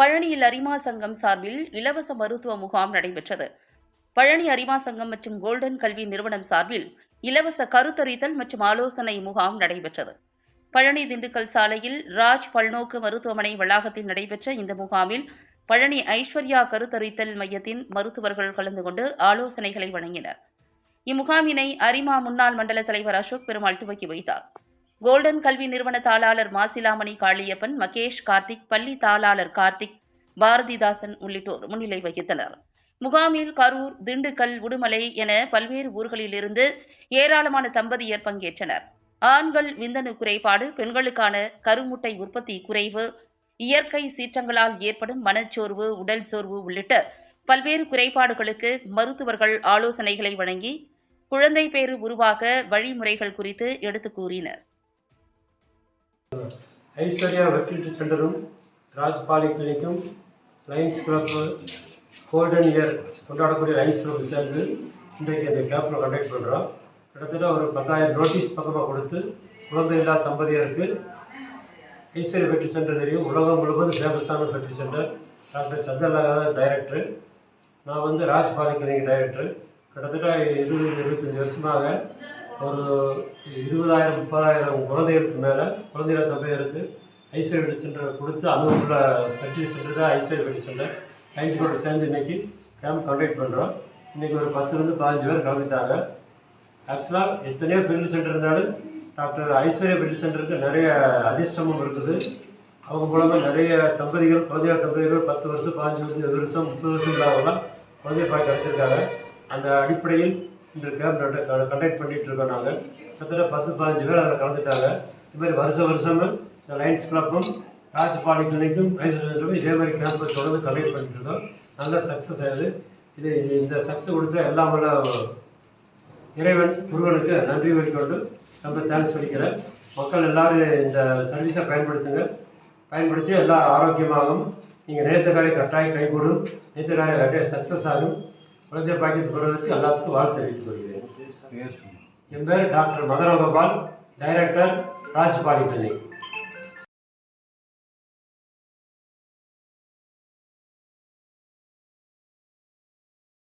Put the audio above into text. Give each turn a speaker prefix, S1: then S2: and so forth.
S1: பழனியில் அரிமா சங்கம் சார்பில் இலவச மருத்துவ முகாம் நடைபெற்றது. பழனி அரிமா சங்கம் மற்றும் கோல்டன் கல்வி நிறுவனம் சார்பில் இலவச கருத்தறித்தல் மற்றும் ஆலோசனை முகாம் நடைபெற்றது. பழனி திண்டுக்கல் சாலையில் ராஜ் பல்நோக்கு மருத்துவமனை வளாகத்தில் நடைபெற்ற இந்த முகாமில் பழனி ஐஸ்வர்யா கருத்தறித்தல் மையத்தின் மருத்துவர்கள் கலந்து கொண்டு ஆலோசனைகளை வழங்கினர். இம்முகாமினை அரிமா முன்னாள் மண்டல தலைவர் அசோக் பெருமாள் துவக்கி வைத்தார். கோல்டன் கல்வி நிறுவன தாளாளர் மாசிலாமணி காளியப்பன் மகேஷ் கார்த்திக் பள்ளி தாளாளர் கார்த்திக் பாரதிதாசன் உள்ளிட்டோர் முன்னிலை வகித்தனர். முகாமில் கரூர் திண்டுக்கல் உடுமலை என பல்வேறு ஊர்களிலிருந்து ஏராளமான தம்பதியர் பங்கேற்றனர். ஆண்கள் விந்தணு குறைபாடு பெண்களுக்கான கருமுட்டை உற்பத்தி குறைவு இயற்கை சீற்றங்களால் ஏற்படும் மனச்சோர்வு உடல் சோர்வு உள்ளிட்ட பல்வேறு குறைபாடுகளுக்கு மருத்துவர்கள் ஆலோசனைகளை வழங்கி குழந்தை பேறு உருவாக வழிமுறைகள் குறித்து எடுத்துக் கூறினர்.
S2: ஐஸ்வர்யா வெர்டிலிட்டி சென்டரும் ராஜ் பாலி கிளினிக்கும் லயன்ஸ் கிளப் கோல்டன் இயர் கொண்டாடக்கூடிய லயன்ஸ் கிளப் சேர்ந்து இன்றைக்கு இந்த கேம்பில் கண்டக்ட் பண்ணுறோம் கிட்டத்தட்ட ஒரு பத்தாயிரம் நோட்டீஸ் பக்கமாக கொடுத்து குழந்தை இல்லா தம்பதியருக்கு ஐஸ்வர்யா வெற்றி சென்டர் தெரியும். உலகம் முழுவதும் ஃபேமஸான வெற்றி சென்டர். டாக்டர் சந்திரலாகா டைரக்டர் நான் வந்து ராஜ் பாலி கிளினிக் டைரக்டர் கிட்டத்தட்ட இருபது இருபத்தஞ்சி வருஷமாக ஒரு இருபதாயிரம் முப்பதாயிரம் குழந்தைகளுக்கு மேலே குழந்தைகள தம்பதியருக்கு ஐஸ்வர்யா வெட்டி சென்டரை கொடுத்து அனுபவமுள்ள வெற்றி சென்டர் தான் ஐஸ்வர்யா வெட்டி சென்டர் சயின்ஸ் கூட சேர்ந்து இன்னைக்கு கேம்ப் கண்டக்ட் பண்ணுறோம் இன்றைக்கி ஒரு பத்துலேருந்து பதினஞ்சு பேர் கலந்துட்டாங்க ஆக்சுவலாக எத்தனையோ ஃபீல்டு சென்டர் இருந்தாலும் டாக்டர் ஐஸ்வர்யா வெட்டி சென்டருக்கு நிறைய அதிர்ஷ்டமும் இருக்குது. அவங்க மூலமாக நிறைய தம்பதிகள் குழந்தைகள் தம்பதிகள் பத்து வருஷம் பதினஞ்சு வருஷம் இருபது வருஷம் முப்பது வருஷம் இல்லாதவங்களாம் குழந்தை பாய் கிடச்சிருக்காங்க அந்த அடிப்படையில் இந்த கேம்ப் கண்டக்ட் பண்ணிகிட்டு இருக்கோம் நாங்கள் கிட்டத்தட்ட பத்து பதினஞ்சு பேர் அதில் கலந்துட்டாங்க. இது மாதிரி வருஷம் வருஷமும் இந்த லைன்ஸ் கிளப்பும் ராஜ் பாலிகிளினிக்கும் ஐஸ்வர்யும் இதே மாதிரி கேம்ப் தொடர்ந்து கண்டக்ட் பண்ணிட்டு இருக்கோம் நல்ல சக்ஸஸ் ஆகுது இது. இந்த சக்ஸஸ் கொடுத்த எல்லாம் வல்ல இறைவன் முருகனுக்கு நன்றி கூறிக்கொண்டு ரொம்ப தேங்க்ஸ் சொல்லிக்கிறேன். மக்கள் எல்லாரும் இந்த சர்வீஸை பயன்படுத்துங்க. பயன்படுத்தி எல்லாம் ஆரோக்கியமாகும் நீங்கள் நினைத்த காரியம் கட்டாயம் கைகூடும். நினைத்த காரியம் கட்டாயம் சக்ஸஸ் ஆகும். குழந்தை பாக்கியத்து பெறுவதற்கு எல்லாத்துக்கும் வாழ்த்து தெரிவித்துக் கொள்கிறேன். என் பேர் doctor Madanagopal director Raj polyclinic